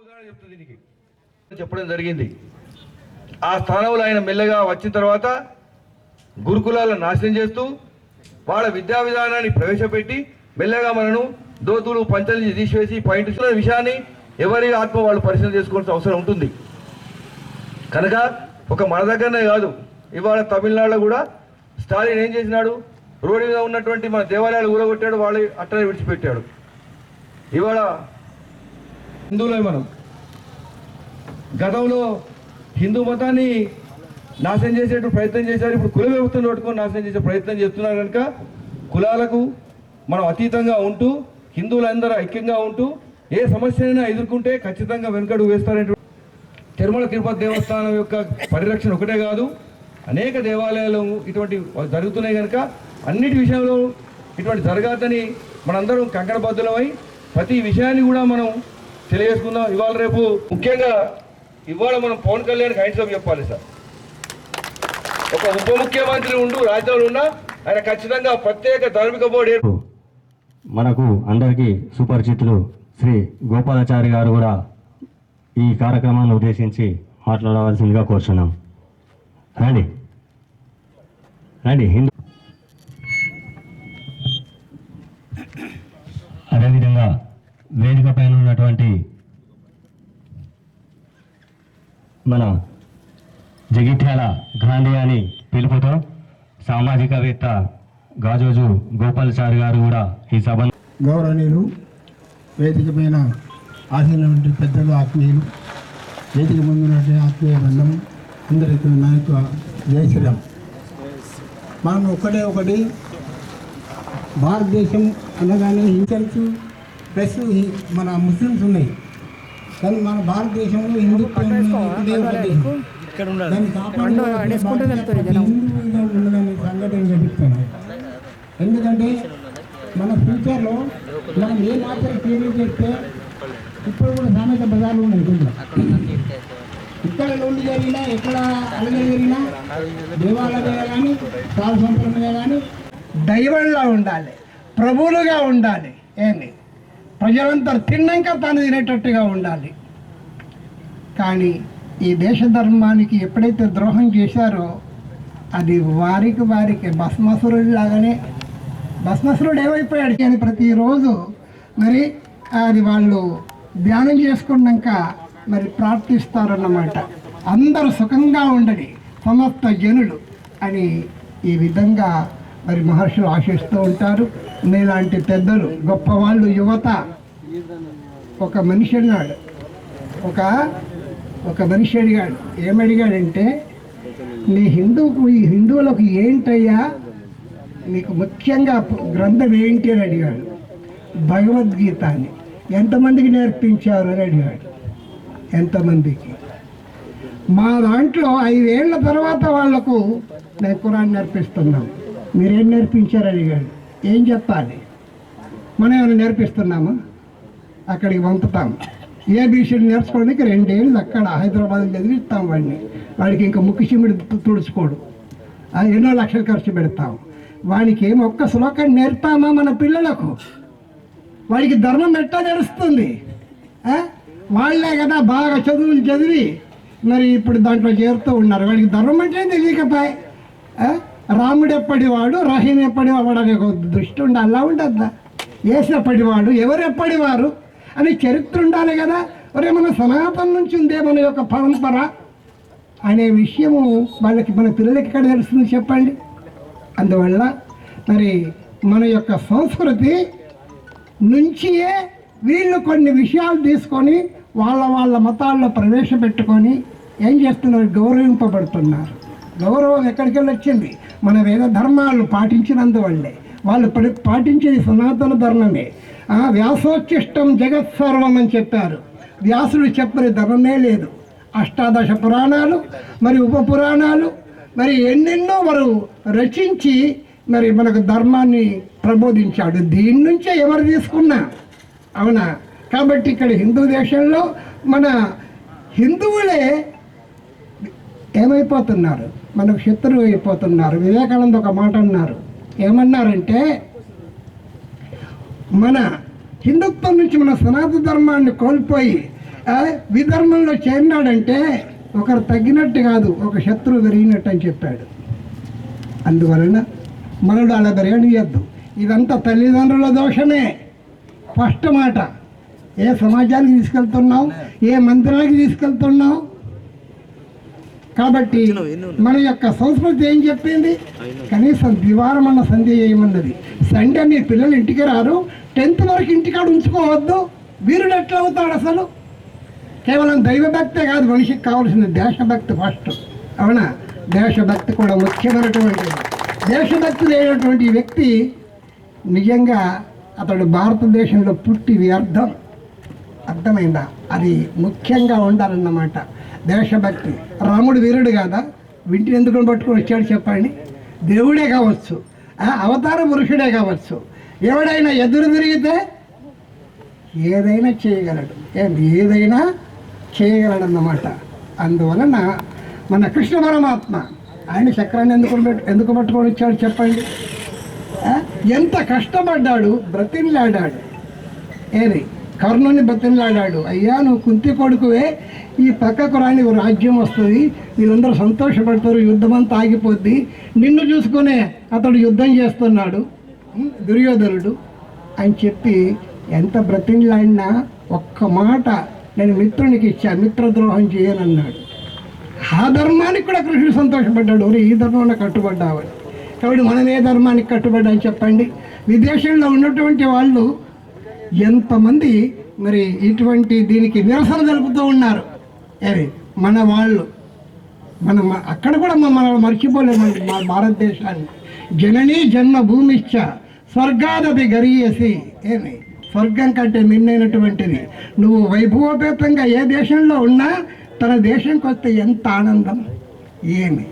ఉదాహరణ చెప్తుంది దీనికి. చెప్పడం జరిగింది. ఆ స్థానంలో ఆయన మెల్లగా వచ్చిన తర్వాత గురుకులాలను నాశనం చేస్తూ వాళ్ళ విద్యా విధానాన్ని ప్రవేశపెట్టి మెల్లగా మనను దోతులు పంచలు తీసివేసి పాయింట్ విషయాన్ని ఎవరి ఆత్మ వాళ్ళు పరిశీలన చేసుకోవాల్సిన అవసరం ఉంటుంది. కనుక ఒక మన దగ్గరనే కాదు ఇవాళ తమిళనాడులో కూడా స్టాలిన్ ఏం చేసినాడు? రోడ్డు మీద ఉన్నటువంటి మన దేవాలయాలు ఊరగొట్టాడు వాళ్ళు అట్టనే విడిచిపెట్టాడు. ఇవాళ హిందువులే మనం. గతంలో హిందూ మతాన్ని నాశనం చేసేటువంటి ప్రయత్నం చేశారు. ఇప్పుడు కుల వ్యవస్థను పట్టుకొని నాశనం చేసే ప్రయత్నం చేస్తున్నారు కనుక కులాలకు మనం అతీతంగా ఉంటూ హిందువులందరూ ఐక్యంగా ఉంటూ ఏ సమస్యనైనా ఎదుర్కొంటే ఖచ్చితంగా వెనుకడు వేస్తారనేటువంటి తిరుమల తిరుపతి దేవస్థానం యొక్క పరిరక్షణ ఒకటే కాదు. అనేక దేవాలయాలు ఇటువంటి జరుగుతున్నాయి కనుక అన్నిటి విషయంలో ఇటువంటి జరగాదని మనందరం కంకణబద్ధులమై ప్రతి విషయాన్ని కూడా మనం తెలియజేసుకుందాం. ఇవాళ రేపు ముఖ్యంగా ఇవాళ మనం పవన్ కళ్యాణ్కి హైండ్స్ చెప్పాలి సార్. ఒక ఉప ముఖ్యమంత్రి ఉండు రాజ్యంలో ఉన్నా ఆయన ఖచ్చితంగా ప్రత్యేక ధార్మిక బోర్డు మనకు అందరికీ సుపరిచితులు శ్రీ గోపాలాచారి గారు కూడా ఈ కార్యక్రమాన్ని ఉద్దేశించి మాట్లాడవలసిందిగా కోరుచున్నాం. రండి. రండి హిందూ వేదిక పైన ఉన్నటువంటి మన జగిత్యాల గాంధీ అని పిలుపుతో సామాజికవేత్త గాజోజు గోపాల్ సార్ గారు కూడా ఈ సభ గౌరవనీయులు వేదిక పైన ఆసీనటువంటి పెద్దలు ఆత్మీయులు వేదిక ముందున్నటువంటి ఆత్మీయ బంధం అందరికీ నాయకు యొక్క జై శ్రీరామ్. మనం ఒకటే ఒకటి భారతదేశం అనగానే హింసల్స్ ప్లస్ మన ముస్లిమ్స్ ఉన్నాయి. కానీ మన భారతదేశంలో హిందుత్వం దాన్ని హిందువుగా సంఘటన చెప్తున్నాను ఎందుకంటే మన ఫ్యూచర్లో మనం ఏ మాత్రం పేర్లు చేస్తే ఇప్పుడు కూడా సామెత బజార్లు ఉన్నాయి. ఇక్కడ లోన్లు జరిగినా ఎక్కడ అలగ జరిగినా దేవాలయాలు కానీ సాధు సంప్రదాయ కానీ దైవంలా ఉండాలి. ప్రభువులుగా ఉండాలి. ఏంది ప్రజలంతా తిన్నాక తాను తినేటట్టుగా ఉండాలి. కానీ ఈ దేశ ధర్మానికి ఎప్పుడైతే ద్రోహం చేశారో అది వారికి వారికి. భస్మసురుడు లాగానే భస్మసురుడు ఏమైపోయాడు కానీ ప్రతిరోజు మరి అది వాళ్ళు ధ్యానం చేసుకున్నాక మరి ప్రార్థిస్తారన్నమాట. అందరూ సుఖంగా ఉండడి సమస్త జనులు అని ఈ విధంగా మరి మహర్షులు ఆశిస్తూ ఉంటారు. మీలాంటి పెద్దలు గొప్పవాళ్ళు యువత. ఒక మనిషి అన్నాడు ఒక ఒక మనిషి అడిగాడు ఏమడిగాడంటే నీ హిందువుకు ఈ హిందువులకు ఏంటయ్యా? నీకు ముఖ్యంగా గ్రంథం ఏంటి? అని అడిగాడు. భగవద్గీత అని ఎంతమందికి నేర్పించారు? అని అడిగాడు. ఎంతమందికి? మా దాంట్లో ఐదేళ్ళ తర్వాత వాళ్ళకు నేను కురాన్ నేర్పిస్తున్నాం మీరేం నేర్పించారు? అడిగాడు. ఏం చెప్పాలి? మనం ఏమైనా నేర్పిస్తున్నామా? అక్కడికి పంపుతాం. ఏబీసీలు నేర్చుకోవడానికి రెండేళ్ళు అక్కడ హైదరాబాద్ చదివిస్తాం వాడిని. వాడికి ఇంకా ముక్కు తుడుచుకోడు. ఎన్నో లక్షలు ఖర్చు పెడతాం. వాడికి ఏం ఒక్క శ్లోకాన్ని నేర్పామా మన పిల్లలకు? వాడికి ధర్మం ఎట్టా తెలుస్తుంది? వాళ్ళే కదా బాగా చదువులు చదివి మరి ఇప్పుడు దాంట్లో చేరుతూ ఉన్నారు. వాడికి ధర్మం అంటే తెలియకపాయ్ రాముడు ఎప్పటివాడు రహీం ఎప్పటివాడు అనే ఒక దృష్టి ఉండాలి. అలా ఉండద్దా? ఏసినప్పటివాడు ఎవరు ఎప్పటివారు అని చరిత్ర ఉండాలి కదా. ఒరే మన సనాతనం నుంచి ఉందే మన యొక్క పరంపర. అనే విషయము వాళ్ళకి మన పిల్లలకి ఎక్కడ తెలుస్తుంది చెప్పండి? అందువల్ల మరి మన యొక్క సంస్కృతి నుంచియే వీళ్ళు కొన్ని విషయాలు తీసుకొని వాళ్ళ వాళ్ళ మతాల్లో ప్రవేశపెట్టుకొని ఏం చేస్తున్నారు? గౌరవింపబడుతున్నారు. గౌరవం ఎక్కడికి వెళ్ళి వచ్చింది? మన వేద ధర్మాలు పాటించినందువల్లే. వాళ్ళు పడి పాటించేది సనాతన ధర్మమే. ఆ, వ్యాసోచిష్టం జగత్ సర్వం అని చెప్పారు. వ్యాసుడు చెప్పని ధర్మమే లేదు. అష్టాదశ పురాణాలు మరి ఉప పురాణాలు మరి ఎన్నెన్నో వారు రచించి మరి మనకు ధర్మాన్ని ప్రబోధించాడు. దీని నుంచే ఎవరు తీసుకున్నా? అవునా? కాబట్టి ఇక్కడ హిందూ దేశంలో మన హిందువులే ఏమైపోతున్నారు? మనకు శత్రువు అయిపోతున్నారు. వివేకానంద ఒక మాట అన్నారు. ఏమన్నారంటే మన హిందుత్వం నుంచి మన సనాతన ధర్మాన్ని కోల్పోయి విధర్మంలో చేరినాడంటే ఒకరు తగ్గినట్టు కాదు ఒక శత్రువు పెరిగినట్టు అని చెప్పాడు. అందువలన మనడు అలా పెరగనియద్దు ఇదంతా తల్లిదండ్రుల దోషమే. ఫస్ట్ మాట ఏ సమాజానికి తీసుకెళ్తున్నావు? ఏ మందిరానికి తీసుకెళ్తున్నావు? కాబట్టి మన యొక్క సంస్కృతి ఏం చెప్పింది? కనీసం దివారం అన్న సంధ్య చేయమన్నది సండే మీ పిల్లలు ఇంటికి రారు. టెన్త్ వరకు ఇంటికాడ ఉంచుకోవద్దు. వీరుడు ఎట్లా అవుతాడు అసలు? కేవలం దైవభక్తే కాదు మనిషికి కావాల్సిన దేశభక్తి ఫస్ట్ అవునా? దేశభక్తి కూడా ముఖ్యమైనటువంటిది దేశభక్తి లేనటువంటి వ్యక్తి నిజంగా అతడు భారతదేశంలో పుట్టి వ్యర్థం. అర్థమైందా? అది ముఖ్యంగా ఉండాలన్నమాట. దేశభక్తి. రాముడు వీరుడు కాదా? వింటిని ఎందుకు పట్టుకొని వచ్చాడు చెప్పండి. దేవుడే కావచ్చు. అవతార పురుషుడే కావచ్చు. ఎవడైనా ఎదురు తిరిగితే ఏదైనా చేయగలడు. ఏంటి ఏదైనా చేయగలడన్నమాట. అందువలన మన కృష్ణ పరమాత్మ ఆయన చక్రాన్ని ఎందుకు పెట్టు- ఎందుకు పట్టుకొని వచ్చాడు చెప్పండి. ఎంత కష్టపడ్డాడు బ్రతిన్లాడాడు ఏది? కర్ణుని బతిలాడాడు అయ్యా నువ్వు కుంతి కొడుకువే ఈ పక్కకు రాని రాజ్యం వస్తుంది. వీళ్ళందరూ సంతోషపడతారు యుద్ధం అంతా ఆగిపోద్ది. నిన్ను చూసుకునే అతడు యుద్ధం చేస్తున్నాడు దుర్యోధనుడు అని చెప్పి ఎంత బ్రతిలాడినా ఒక్క మాట నేను మిత్రునికి ఇచ్చా మిత్రద్రోహం చేయనన్నాడు. ఆ ధర్మానికి కూడా కృష్ణుడు సంతోషపడ్డాడు. ఈ ధర్మంలో కట్టుబడ్డావని కాబట్టి మనం ఏ ధర్మానికి కట్టుబడ్డా చెప్పండి? విదేశంలో ఉన్నటువంటి వాళ్ళు ఎంతమంది మరి ఇటువంటి దీనికి నిరసన జరుపుతూ ఉన్నారు? ఏది? మన వాళ్ళు. మనం అక్కడ కూడా మ- మనం మర్చిపోలేమండి మా భారతదేశాన్ని. జననీ జన్మ భూమిశ్చ స్వర్గాదపి గరీయసి. ఏమి స్వర్గం కంటే మిన్నైనటువంటిది. నువ్వు వైభవోపేతంగా ఏ దేశంలో ఉన్నా తన దేశంకి వస్తే ఎంత ఆనందం? ఏమి?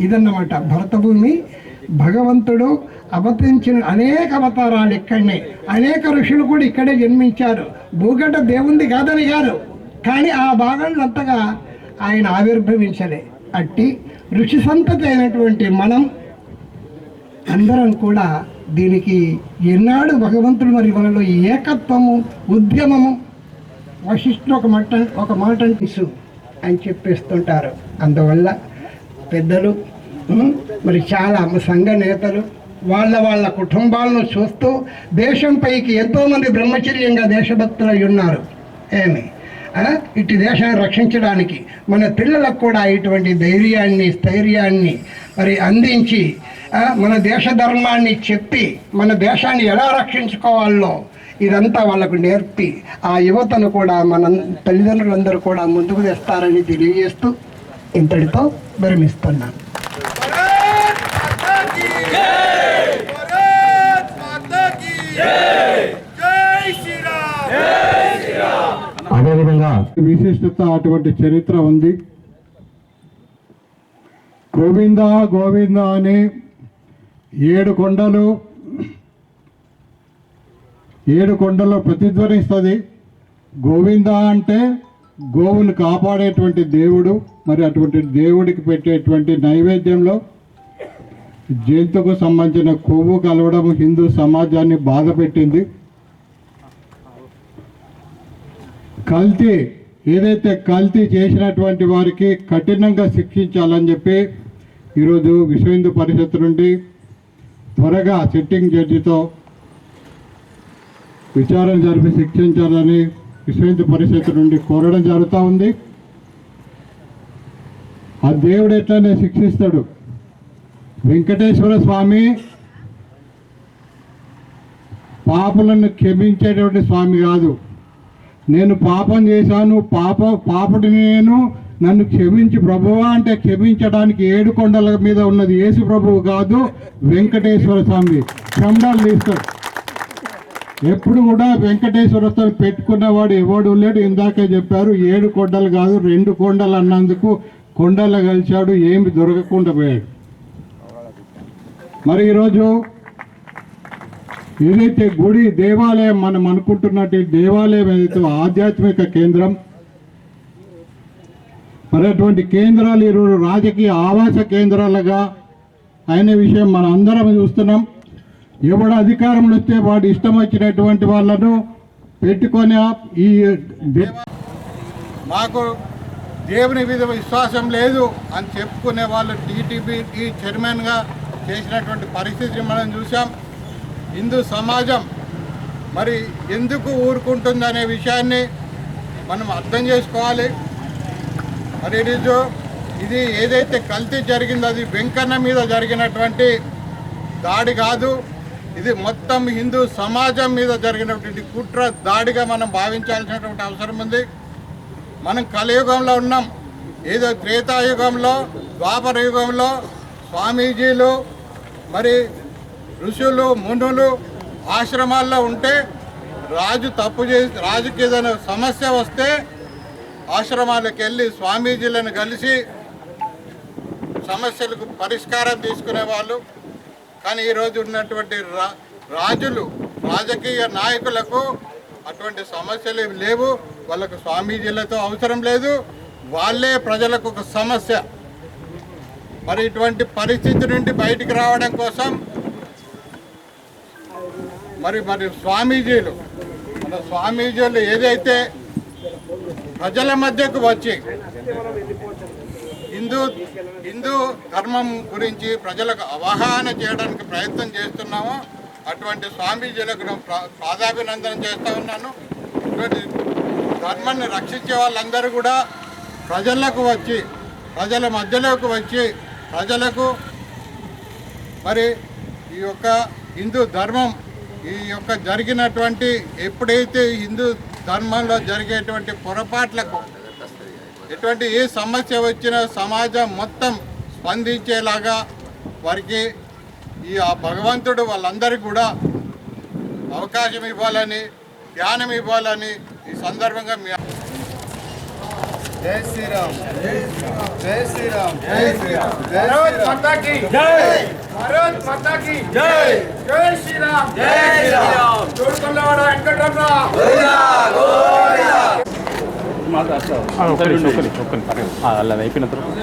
ఇదన్నమాట. భరతభూమి భగవంతుడు అవతరించిన అనేక అవతారాలు ఇక్కడనే. అనేక ఋషులు కూడా ఇక్కడే జన్మించారు. భూగడ్డ దేవుంది కాదని కాదు. కానీ ఆ భాగాన్ని అంతగా ఆయన ఆవిర్భవించలే. అట్టి ఋషి సంతతి అయినటువంటి మనం అందరం కూడా దీనికి ఎన్నాడు భగవంతుడు మరి మనలో ఏకత్వము ఉద్యమము? వశిష్ఠుడు ఒక మట ఒక మాట తీసు అని చెప్పేస్తుంటారు. అందువల్ల పెద్దలు మరి చాలా సంఘ నేతలు వాళ్ళ వాళ్ళ కుటుంబాలను చూస్తూ దేశంపైకి ఎంతోమంది బ్రహ్మచర్యంగా దేశభక్తులై ఉన్నారు. ఏమి? ఇటు దేశాన్ని రక్షించడానికి మన పిల్లలకు కూడా ఇటువంటి ధైర్యాన్ని స్థైర్యాన్ని మరి అందించి మన దేశ ధర్మాన్ని చెప్పి మన దేశాన్ని ఎలా రక్షించుకోవాలో ఇదంతా వాళ్ళకు నేర్పి ఆ యువతను కూడా మన తల్లిదండ్రులందరూ కూడా ముందుకు తెస్తారని తెలియజేస్తూ ఇంతటితో విరమిస్తున్నాను. అదేవిధంగా విశిష్టత అటువంటి చరిత్ర ఉంది. గోవింద గోవింద అని ఏడు కొండలు ఏడు కొండలు ప్రతిధ్వనిస్తుంది. గోవింద అంటే గోవును కాపాడేటువంటి దేవుడు మరి అటువంటి దేవుడికి పెట్టేటువంటి నైవేద్యంలో జైతుకు సంబంధించిన కొవ్వు కలవడం హిందూ సమాజాన్ని బాధ పెట్టింది కల్తీ ఏదైతే కల్తీ చేసినటువంటి వారికి కఠినంగా శిక్షించాలని చెప్పి ఈరోజు విశ్వ హిందూ పరిషత్ నుండి త్వరగా సిట్టింగ్ జడ్జితో విచారణ జరిపి శిక్షించాలని విశ్వ హిందూ పరిషత్ నుండి కోరడం జరుగుతూ ఉంది. ఆ దేవుడు ఎట్లానే శిక్షిస్తాడు? వెంకటేశ్వర స్వామి పాపులను క్షమించేటువంటి స్వామి కాదు. నేను పాపం చేశాను పాప పాపటి నేను నన్ను క్షమించి ప్రభువా అంటే క్షమించడానికి ఏడు కొండల మీద ఉన్నది యేసు ప్రభువు కాదు వెంకటేశ్వర స్వామి. క్షమడాలు తీస్తాడు ఎప్పుడు కూడా వెంకటేశ్వర స్వామి పెట్టుకున్నవాడు ఎవడు లేడు. ఇందాకే చెప్పారు ఏడు కొండలు కాదు రెండు కొండలు అన్నందుకు కొండలు కలిశాడు ఏమి దొరకకుండా పోయాడు. మరి ఈరోజు ఏదైతే గుడి దేవాలయం మనం అనుకుంటున్నట్టు దేవాలయం ఏదైతే ఆధ్యాత్మిక కేంద్రం మరి అటువంటి కేంద్రాలు ఈరోజు రాజకీయ ఆవాస కేంద్రాలుగా అయిన విషయం మనం అందరం చూస్తున్నాం. ఎవడు అధికారంలో వస్తే వాడు ఇష్టం వచ్చినటువంటి వాళ్ళను పెట్టుకొని ఈ మాకు దేవుని మీద విశ్వాసం లేదు అని చెప్పుకునే వాళ్ళు టీటీపీ చైర్మన్గా చేసినటువంటి పరిస్థితిని మనం చూసాం హిందూ సమాజం మరి ఎందుకు ఊరుకుంటుందనే విషయాన్ని మనం అర్థం చేసుకోవాలి. మరి ఈరోజు ఇది ఏదైతే కల్తీ జరిగిందో అది వెంకన్న మీద జరిగినటువంటి దాడి కాదు. ఇది మొత్తం హిందూ సమాజం మీద జరిగినటువంటి కుట్ర దాడిగా మనం భావించాల్సినటువంటి అవసరం ఉంది. మనం కలియుగంలో ఉన్నాం. ఏదో త్రేతాయుగంలో ద్వాపర యుగంలో స్వామీజీలు మరి ఋషులు మునులు ఆశ్రమాల్లో ఉంటే రాజు తప్పు చేసి రాజుకి ఏదైనా సమస్య వస్తే ఆశ్రమాలకు వెళ్ళి స్వామీజీలను కలిసి సమస్యలకు పరిష్కారం తీసుకునే వాళ్ళు. కానీ ఈరోజు ఉన్నటువంటి రా రాజులు రాజకీయ నాయకులకు అటువంటి సమస్యలు లేవు. వాళ్ళకు స్వామీజీలతో అవసరం లేదు. వాళ్ళే ప్రజలకు ఒక సమస్య. మరి ఇటువంటి పరిస్థితి నుండి బయటికి రావడం కోసం మరి మరి స్వామీజీలు మన స్వామీజీలు ఏదైతే ప్రజల మధ్యకు వచ్చి హిందూ హిందూ ధర్మం గురించి ప్రజలకు అవగాహన చేయడానికి ప్రయత్నం చేస్తున్నామో అటువంటి స్వామీజీలకు నేను పాదాభినందనం చేస్తూ ఉన్నాను. ఇటువంటి ధర్మాన్ని రక్షించే వాళ్ళందరూ కూడా ప్రజలకు వచ్చి ప్రజల మధ్యలోకి వచ్చి ప్రజలకు మరి ఈ యొక్క హిందూ ధర్మం ఈ యొక్క జరిగినటువంటి ఎప్పుడైతే హిందూ ధర్మంలో జరిగేటువంటి పొరపాట్లకు ఎటువంటి ఏ సమస్య వచ్చినా సమాజం మొత్తం స్పందించేలాగా వారికి ఈ ఆ భగవంతుడు వాళ్ళందరికీ కూడా అవకాశం ఇవ్వాలని ధ్యానం ఇవ్వాలని ఈ సందర్భంగా మీ జై శ్రీరామ్ జై శ్రీరామ్ జై శ్రీరామ్ భారత్ మాతా కి జై భారత్ మాతా కి జై జై శ్రీరామ్ జై శ్రీరామ్ చూడుకొల్లవాడ వెంకటరమణ అలా అయిపోయిన తర్వాత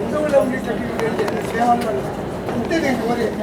హిందువులు ఉండేటటువంటి సేవలు అంతే నేను కోరేది